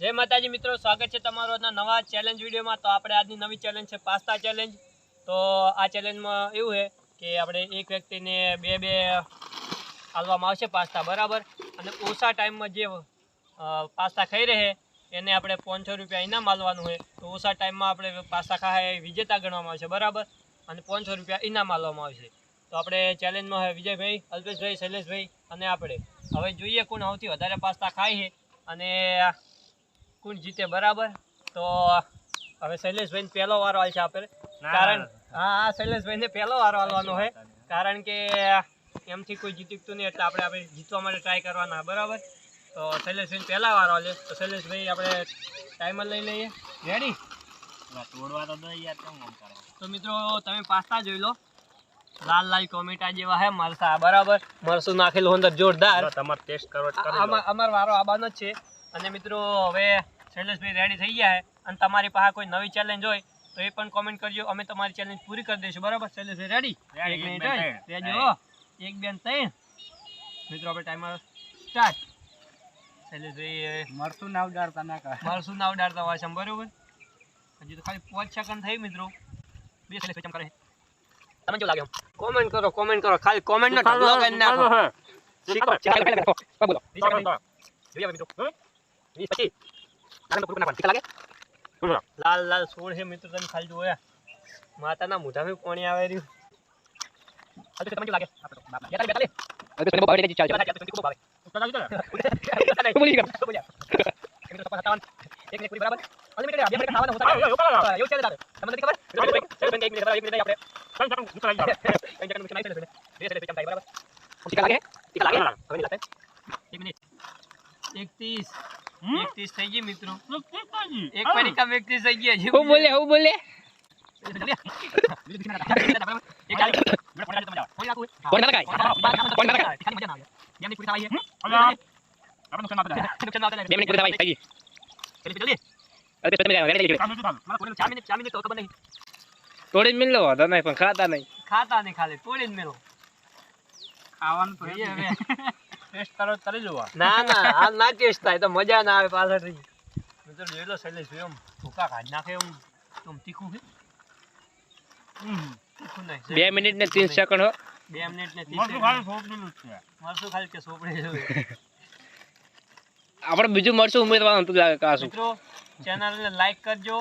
જય માતાજી મિત્રો, સ્વાગત છે તમારો આજના નવા ચેલેન્જ વિડીયોમાં. તો આપણે આજની નવી ચેલેન્જ છે પાસ્તા ચેલેન્જ તો આ ચેલેન્જમાં એવું છે કે આપણે એક વ્યક્તિને બે બે હાલવામાં આવશે પાસ્તા, બરાબર? અને ઓછા ટાઈમમાં જે પાસ્તા ખાઈ રહે, એને આપણે પાંચસો રૂપિયા ઇનામ આલવાનું હોય. તો ઓછા ટાઈમમાં આપણે પાસ્તા ખાય વિજેતા ગણવામાં આવશે, બરાબર? અને પાંચસો રૂપિયા ઇનામ આલવામાં આવશે. તો આપણે ચેલેન્જમાં હોય વિજયભાઈ, અલ્પેશભાઈ, શૈલેષભાઈ અને આપણે. હવે જોઈએ કોણ સૌથી વધારે પાસ્તા ખાય છે. અને કોણ જીતે બરાબર? તો હવે શૈલેષભાઈને પહેલો વારો આવશે આપણે કારણ હા હા શૈલેષભાઈને પહેલો વારો આવવાનો હોય કારણ કે એમથી કોઈ જીતીતું નહીં એટલે આપણે આપણે જીતવા માટે ટ્રાય કરવાના બરાબર? તો શૈલેષભાઈ પહેલા વારો આવે તો શૈલેષભાઈ આપણે ટાઈમર લઈ લઈએ. રેડી તોડવા તો યાર કેમ કરો? તો મિત્રો તમે પાસ્તા જોઈ લો. લાલ લાલ ટોમેટા જેવા હે મરસા બરાબર? મરસું નાખેલું અંદર જોરદાર. તમારે ટેસ્ટ કરો અમારો વારો આબાનો જ છે. અને મિત્રો હવે શૈલેષભાઈ રેડી થઈ ગયા છે અને તમારી પાસે કોઈ નવી ચેલેન્જ હોય તો એ પણ કોમેન્ટ કરજો. અમે તમારી ચેલેન્જ પૂરી કરી દઈશું. બરાબર? શૈલેષભાઈ રેડી એક બેન ત્રણ. મિત્રો આપણે ટાઈમર સ્ટાર્ટ શૈલેષભાઈ તો ખાલી પાંચ સેકન્ડ થઈ મિત્રો. બે શૈલેષભાઈ કોમેન્ટ કરો. કોમેન્ટ કરો ખાલી કોમેન્ટ નો લાલ લાલ સોળ છે મિત્રો તમે ખાલી જુઓ યાર. માતાના મોઢામાં પાણી આવે રહ્યું હાલ તો તમને કેવું લાગે? બેતાલી, બેતાલી. ચાલ, ચાલ, ચાલ, ખૂબ ભાવે. ખૂબ બોલી ગયો. ખૂબ બોલ્યા. એક મિનિટ સત્તાવન, સત્તાવન. એક મિનિટ પૂરી બરાબર. Unlimited આ, બે મિનિટ ખાવાના હોતા. હા, એવું છે તારે. તમને નથી ખબર? એક મિનિટ બરાબર, એક મિનિટ નહીં આપણે. ત્રણ સેકન્ડ મૂકી નાખી દેજો. બે સેકન્ડ કેમ થાય બરાબર? તીખા લાગે? તીખા લાગે? હવે નહીં લાગતા? એક મિનિટ. એકત્રીસ. એકત્રીસ થઈ ગઈ મિત્રો. એક પરીક્ષા એકત્રીસ થઈ ગઈ હજી હું બોલે હું બોલે? કોણ ના લગાય? કોણ ના લગાય? બે મિનિટ પૂરી થવાય થઈ ગઈ અરે તમે ગાડી લઈ લો થોડી જ મિલ વાંધો નહીં પણ ખાતા નહીં. ખાતા નહીં ખાલી. તોડી જ મેલો ખાવાનું તો હવે. ટેસ્ટ કરો તરી જોવા. ના ના હાલ ના ટેસ્ટ થાય તો મજા ના આવે પાછળથી. મિત્રો તો લેલો શૈલેષ ભાઈ ભૂકા કાઢી નાખે એમ આમ તીખું છે. બે મિનિટ ને ત્રીસ સેકન્ડ હો. બે મિનિટ ને ત્રીસ ખાલી છે. મરસું ખાલી કે સોપડી. આપણે બીજું મળશું ઉમેરવાનું હતું લાગે કાશું મિત્રો ચેનલને લાઈક કરજો.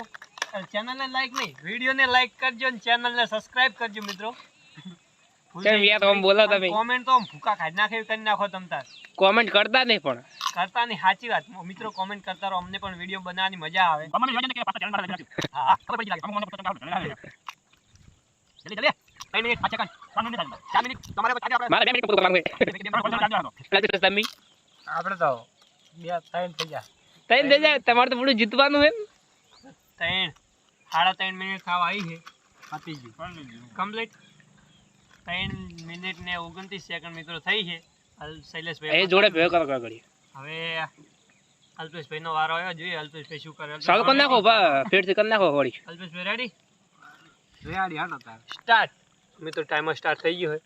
ચેનલને લાઈક નહીં વિડીયોને લાઈક કરજો અને ચેનલને સબસ્ક્રાઇબ કરજો મિત્રો. કેમ યાર તમે બોલો તમે. કોમેન્ટ તો આમ ભૂકા કાઢી નાખે કરી નાખો તમ તાર. કોમેન્ટ કરતા નહીં પણ. કરતા નહીં સાચી વાત. મિત્રો કોમેન્ટ કરતા રહો. અમને પણ વીડિયો બનાવવાની મજા આવે. અમને જોઈને કે પાછા ચેનલ પર હા. ખબર પડી લાગે જલ્દી જલ્દી મિનિટ મિનિટ. તમારે પછી આપણે મારે બે મિનિટ પૂરું કરવાનું હોય એટલે તમે. આપણે તો બે ત્રણ થઈ ગયા. તઈ દે જાય તમારે તો પૂરું જીતવાનું હે ત્રણ. સાડા ત્રણ મિનિટ ખાવા આવી છે. પતી ગયું કમ્પ્લીટ ત્રણ મિનિટ ને ઓગણત્રીસ સેકન્ડ મિત્રો થઈ છે. એ શૈલેષભાઈ જોડે ભેગો કરો કરો ઘડી હવે અલ્પેશભાઈ નો વારો આવ્યો જોઈએ અલ્પેશભાઈ શું કરે. સારું કરી નાખો ફેરથી કરી નાખો વળી અલ્પેશભાઈ રેડી રેડી હાલો તાર. સ્ટાર્ટ મિત્રો ટાઈમર સ્ટાર્ટ થઈ ગયો છે.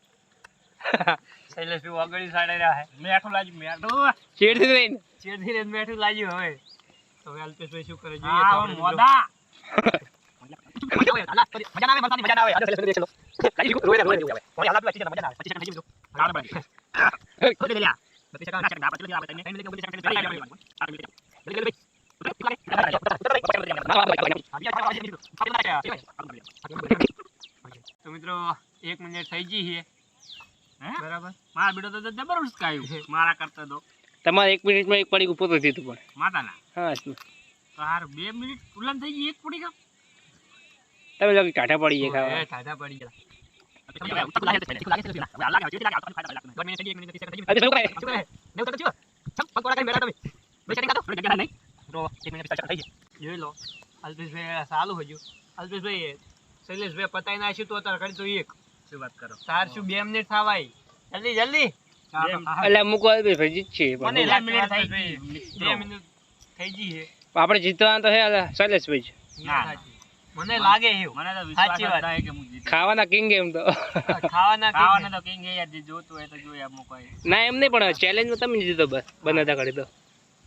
શૈલેષભાઈ આગળ સાડે રહ્યા છે. મેઠું લાગ્યું મેઠું. ચેડથી રહીને ચેડથી રેત મેઠું લાગ્યું હવે. તો હવે અલ્પેશભાઈ શું કરે જોઈએ મોદા. મજા આવે, હાલા, મજા ના આવે, વરસાદની મજા ના આવે. હાલો, શૈલેષભાઈ દેખ આવે હાલા, પેલા ચીજે મજા ના આવે. પચીસ સેકન્ડ થઈ ગયું મિત્રો. ચાલ ભાઈ થોડી દે લ્યા. બત્રીસ સેકન્ડ, આઠ સેકન્ડ, બત્રીસ સેકન્ડ, ત્રણ મિનિટ, ઓગણત્રીસ સેકન્ડ, ત્રણ મિનિટ, આઠ મિનિટ. જલ્દી, જલ્દી. તો મિત્રો એક મિનિટ થઈ ગઈ છે બરાબર મારા બેટો તો જબર ઉસકાયું મારા કરતા તો તમારે એક મિનિટમાં એક પડી ઉપર તો પણ માતાના હા તો હાર બે મિનિટ ઉલન થઈ ગઈ એક પડી ગયો તમે લોકો ટાટા પડી ગયા ખાવા. ટાટા પડી ગયા. શૈલેષભાઈ પતાઈ નાખ્યું તો તાર કરી તો એક શું વાત કરો? તાર શું બે મિનિટ થવાય? જલ્દી જલ્દી. એટલે મૂકો ભાઈ જીતશે મને બે મિનિટ થઈ ગઈ. બે મિનિટ થઈ ગઈ છે. આપણે જીતવાનું તો હે શૈલેષભાઈ ના. મને લાગે એવું મને તો સાચી વિશ્વાસ વાત. થાય કે હું જીતીશ. ખાવાના કિંગ એમ તો ખાવાના ખાવાના તો કિંગ યાર જે જોતું હોય તો જોઈએ આમ કોઈ ના એમ નહીં પણ ચેલેન્જમાં તમે જીતો બસ બનાતા કરી દો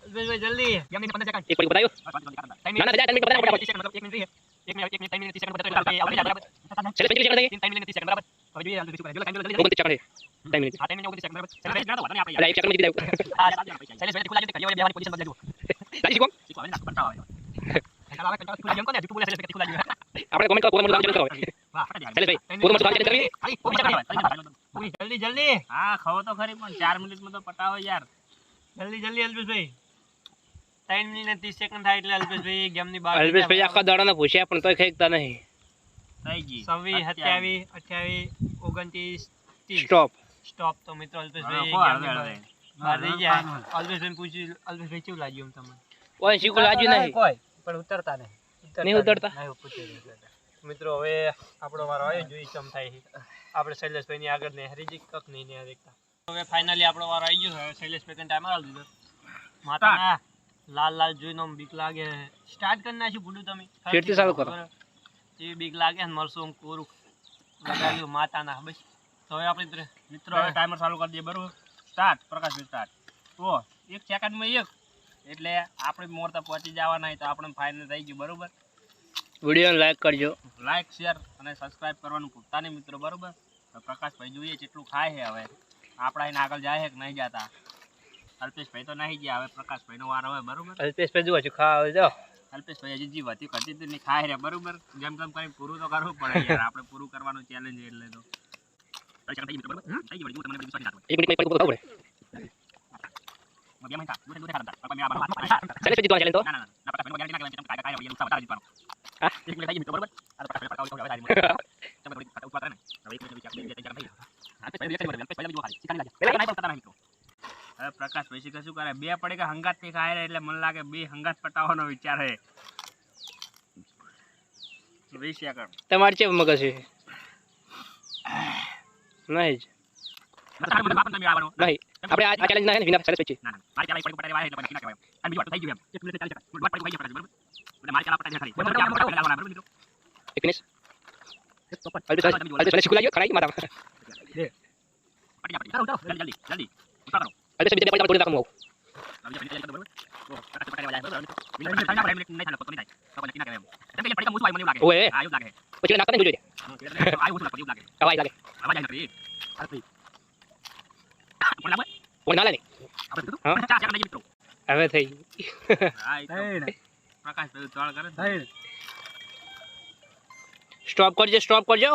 જલ્દી જલ્દી ગેમની 15 સેકન્ડ એક પડી બતાવ્યું ના ના જાય ટાઈમ બતાવો ત્રીસ સેકન્ડ, મિનિટ રહી. એક મિનિટ, એક મિનિટ, ત્રણ મિનિટ, ત્રીસ સેકન્ડ બતાવો એટલે આપણે આવડી જાય બરાબર. છેલ્લે પંચવીસ સેકન્ડ થઈ ત્રણ મિનિટ, ત્રીસ સેકન્ડ બરાબર. હવે જોઈએ અલ્પેશ શું કરે. જો ટાઈમ જલ્દી, જલ્દી. ઓગણત્રીસ સેકન્ડ ટાઈમ મિનિટ હા, ટાઈમ ઓગણત્રીસ સેકન્ડ બરાબર. શૈલેષભાઈ, ના તો વાંધો આપણે અલા સેકન્ડ જીતી જાય હા, શૈલેષભાઈ ખુલ્લા જલ્દી કરીએ, બેવાની પોઝિશન બદલાઈ જુઓ. લાગી શીખો શીખો, હવે ના, કંટાળો આવે. આપણે કોમેન્ટ કરો પોતા મોટું કામ કરો વાહ. શૈલેષભાઈ પોતા મોટું કામ કરવી સેકન્ડ જલ્દી જલ્દી હા ખાવ તો ખરી પણ ચાર મિનિટમાં તો પટાવો યાર જલ્દી જલ્દી અલ્પેશભાઈ ત્રણ મિનિટ ને ત્રીસ સેકન્ડ થાય એટલે અલ્પેશભાઈ ગેમની બહાર અલ્પેશભાઈ આખા દાડાના પૂછ્યા પણ તોય ખેંચતા નહીં થઈ ગઈ છવ્વીસ સત્યાવીસ અઠ્યાવીસ ઓગણત્રીસ ત્રીસ સ્ટોપ સ્ટોપ તો મિત્રો અલ્પેશભાઈ બહાર રહી ગયા અલ્પેશભાઈ પૂછ્યું અલ્પેશભાઈ કેવું લાગ્યું તમને કોઈ શીખું લાગ્યું નહીં કોઈ પણ ઉતરતા નહીં. નહીં ઉતરતા? નહીં ઉતરતા. મિત્રો હવે આપણો વારો આવ્યો જોઈ ચમ થાય છે. આપણે શૈલેષભાઈની આગળ ને હરી કક નહીં ને હરીકતા હવે ફાઇનલી આપણો વારો આવી ગયો હવે શૈલેષભાઈ કઈ ટાઈમ આવી દીધો. માતાના લાલ લાલ જોઈને આમ બીક લાગે સ્ટાર્ટ કરી નાખ્યું ભૂલું તમે. ફેરથી ચાલુ કરો. એવી બીક લાગે ને મરશું આમ કોરું લગાવ્યું માતાના બસ. તો હવે આપણે મિત્રો હવે ટાઈમર ચાલુ કરી દઈએ બરોબર? સ્ટાર્ટ પ્રકાશ સ્ટાર્ટ ઓ એક સેકન્ડમાં એક. એટલે આપણે મોરતા પહોંચી જવાના તો આપણે ફાઇનલ થઈ ગયું બરોબર વીડિયો લાઈક કરજો લાઈક શેર અને સબસ્ક્રાઇબ કરવાનું ભૂલતા નહીં મિત્રો બરોબર તો પ્રકાશભાઈ જોઈએ કેટલું ખાય છે હવે આપણા એને આગળ જાય છે કે નહીં જતા અલ્પેશભાઈ તો નહીં ગયા હવે પ્રકાશભાઈનો વાર હવે બરોબર અલ્પેશભાઈ જુઓ છું ખાવા જાઓ અલ્પેશભાઈ હજી જી હતી કરતી હતી નહીં ખાય રે બરોબર જેમ તેમ કરીને પૂરું તો કરવું પડે યાર આપણે પૂરું કરવાનું ચેલેન્જ એટલે તો એક મિનિટ પ્રકાશ પછી શું કરે બે પડે કે હંગાતથી ખાય એટલે મને લાગે બે હંગાત પટાવવાનો વિચાર હે તમારે છે મગજ છે નહીં જ નહીં. આપણે આ ચેલેન્જ ના છે ને વિના સરસ છે ના ના મારી ચાલા પડી વાય એટલે ના કહેવાય અને બીજું થઈ ગયું એમ એક મિનિટ ચાલી શકે વાત પડી ગઈ બરાબર એટલે મારી ચાલા પટાઈ ખરી બરાબર આપણે લાવવાના બરોબર મિત્રો એક મિનિટ શીખું લાગ્યું ખરાઈ જા જલ્દી જલ્દી ઉતારો બીજા પૈસા થોડી આવું વાય બરોબર નહીં થાય નહીં થાય તો પછી ના કહેવાય એમ કે પડી મુસવાય મને લાગે ઓએ આ લાગે પછી નાખતા નહીં જોઈએ આ લાગે એવું લાગે હવાઈ લાગે નથી હવે થઈ સ્ટોપ કરજો સ્ટોપ કરજો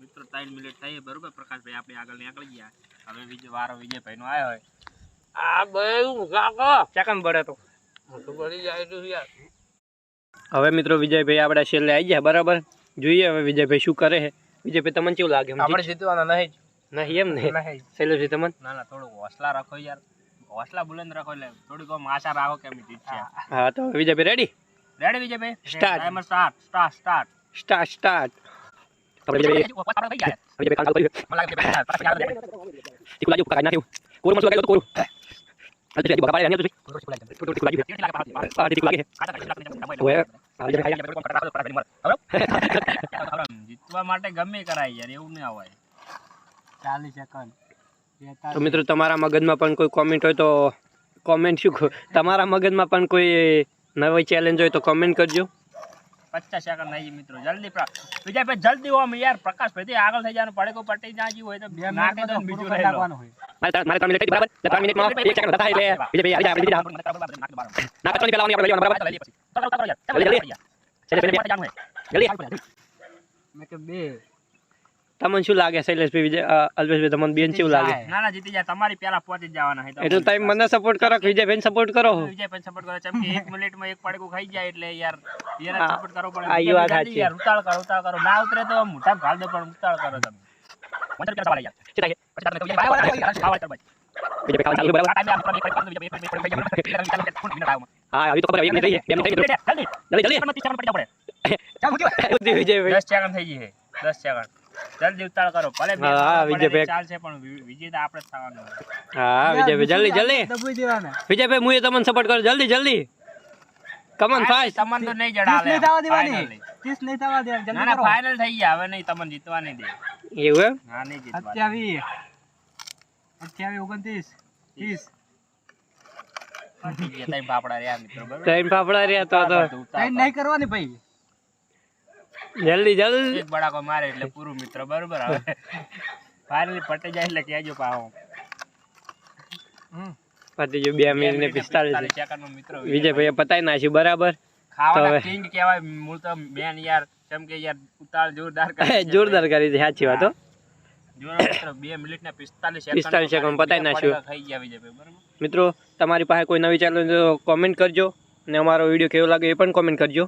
મિત્રો ત્રણ મિનિટ થઈ બરોબર પ્રકાશભાઈ આપણે આગળ નીકળી ગયા હવે વિજય વારો વિજયભાઈ નો આવ્યો હોય આ બધું કાકો તો યાર હવે મિત્રો વિજયભાઈ આપણે છેલ્લે આવી ગયા, બરાબર? જોઈએ હવે વિજયભાઈ શું કરે છે. વિજયભાઈ તમને કેવું લાગે આપણે જીતવાના નહીં નહીં એમ નહીં. શૈલેષભાઈ તમને? ના ના થોડુંક હોસલા રાખો યાર. હોસલા બુલંદ રાખો એટલે થોડીક આમ આશા રાખો કે અમે જીતશે. હા તો Vijaybhai ready ready Vijaybhai? Start timer start start start start start કોરું જીતવા માટે ગમે કરાય યાર એવું ના હોય. ચાલીસ સેકન્ડ તો મિત્રો તમારા મગજમાં પણ કોઈ કોમેન્ટ હોય તો કોમેન્ટ શું? તમારા મગજમાં પણ કોઈ નવી ચેલેન્જ હોય તો કોમેન્ટ કરજો. પચાસ સેકન્ડ નહીં મિત્રો જલ્દી પ્રા- વિજયભાઈ જલ્દી ઓમ યાર પ્રકાશભાઈ થી આગળ થઈ જવાનું પડે પટી ના હોય તો નાખી દો ને બીજું લઈ લો. મારે મારે ત્રણ મિનિટ બરાબર ત્રણ મિનિટમાં એક સેકન્ડ થતા એટલે વિજયભાઈ આવી જાય આપણે જીતી જાઓ. ના ત્રણ પહેલા આપણે લેવાનું બરાબર જલ્દી મેં કે બે તમને શું લાગે શૈલેષભાઈ વિજય અલ્પેશભાઈ તમને બેન કેવું લાગે ના ના જીતી જાય તમારી પેલા પહોંચી જવાના છે એટલે તમે મને સપોર્ટ કરો વિજયભાઈ સપોર્ટ કરો વિજયભાઈ સપોર્ટ કરો કેમ કે એક મિનિટમાં એક પડકો ખાઈ જાય એટલે યાર યાર સપોર્ટ કરવો પડે આ વાત સાચી. યાર ઉતાળ કરો ઉતાળ કરો ના ઉતરે તો મોટા ભાલ દે પણ ઉતાળ કરો તમે વિજયભાઈ ખાવા ચાલુ બરાબર હા આવી તો ખબર એક મિનિટ રહી બે મિનિટ થઈ જલ્દી જલ્દી વિજયભાઈ દસ સેકન્ડ થઈ ગઈ છે દસ સેકન્ડ જલ્દી ઉતાળ કરો ભલે હા, હા, વિજયભાઈ. ચાલશે પણ વિજય તો આપણે જ થવાનું હા વિજયભાઈ જલ્દી જલ્દી વિજયભાઈ હું તમને સપોર્ટ કરું જલ્દી જલ્દી કમન ફાસ્ટ તમને તો નહીં જડાવે એમ, finally. ના ના ફાઇનલ થઈ ગયા હવે નહીં તમને જીતવા નહીં દે એવું એમ ના નહીં જીતવા દે. અઠ્યાવીસ ઓગણત્રીસ ત્રીસ પતી ગયા ત્રણ ફાફડા રહ્યા મિત્રો બરોબર ત્રણ ફાફડા રહ્યા તો તો ટાઈમ નહીં કરવાની ભાઈ જલ્દી જલ્દી. એક બડાકો મારે એટલે પૂરું મિત્ર બરોબર આવે ફાઇનલી પટી જાય એટલે કહેજો પાહો. પતી જો બે મિનિટ ને પિસ્તાલીસ. સેકન્ડમાં મિત્રો વિજયભાઈએ પતાઈ નાખ્યું બરાબર? ખાવાના કિંગ કહેવાય મૂળ તો બેન યાર કેમ કે યાર ઉતાળ જોરદાર કરી છે. જોરદાર કરી છે સાચી વાત હો. મિત્રો બે મિનિટ ને પિસ્તાલીસ 45 સેકન્ડ નાખ્યું. ખાઈ ગયા વિજયભાઈ મિત્રો તમારી પાસે કોઈ નવી ચેનલ કોમેન્ટ કરજો. અને અમારો વીડિયો કેવો લાગે એ પણ કોમેન્ટ કરજો.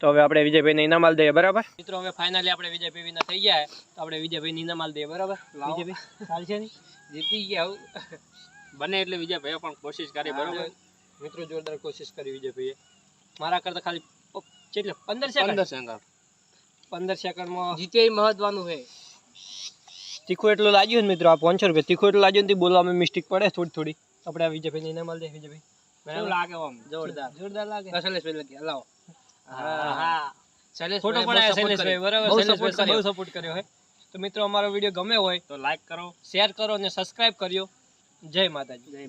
તો હવે આપણે વિજયભાઈને ઇનામ આલ દઈએ બરાબર? મિત્રો હવે ફાઇનલી આપણે વિજયભાઈ વિના થઈ ગયા તો આપણે વિજયભાઈને ઇનામ આલ દઈએ બરાબર? વિજયભાઈ ચાલશે ને? જીતી ગયા બને એટલે વિજયભાઈ પણ કોશિશ કરી બરાબર? મિત્રો જોરદાર કોશિશ કરી વિજયભાઈએ. મારા કરતા ખાલી કેટલે? પંદર સેકન્ડ સેકન્ડ પંદર સેકન્ડમાં જીતે મહત્વનું છે. તીખું એટલું લાગ્યું ને મિત્રો આ પાંચસો રૂપિયા. તીખું એટલું લાગ્યું ને બોલવામાં મિસ્ટેક પડે થોડી થોડી. આપણે આ વિજયભાઈને ઇનામ આલ દઈએ વિજયભાઈ. લાગે આમ? જોરદાર. જોરદાર લાગે. શૈલેષભાઈ લગી? હલાવો હા ફોટો પડાય શૈલેષભાઈ બરાબર શૈલેષભાઈ બહુ સપોર્ટ કર્યો હોય તો મિત્રો અમારો વીડિયો ગમે હોય તો લાઈક કરો. શેર કરો અને સબસ્ક્રાઇબ કર્યો. જય માતાજી. જય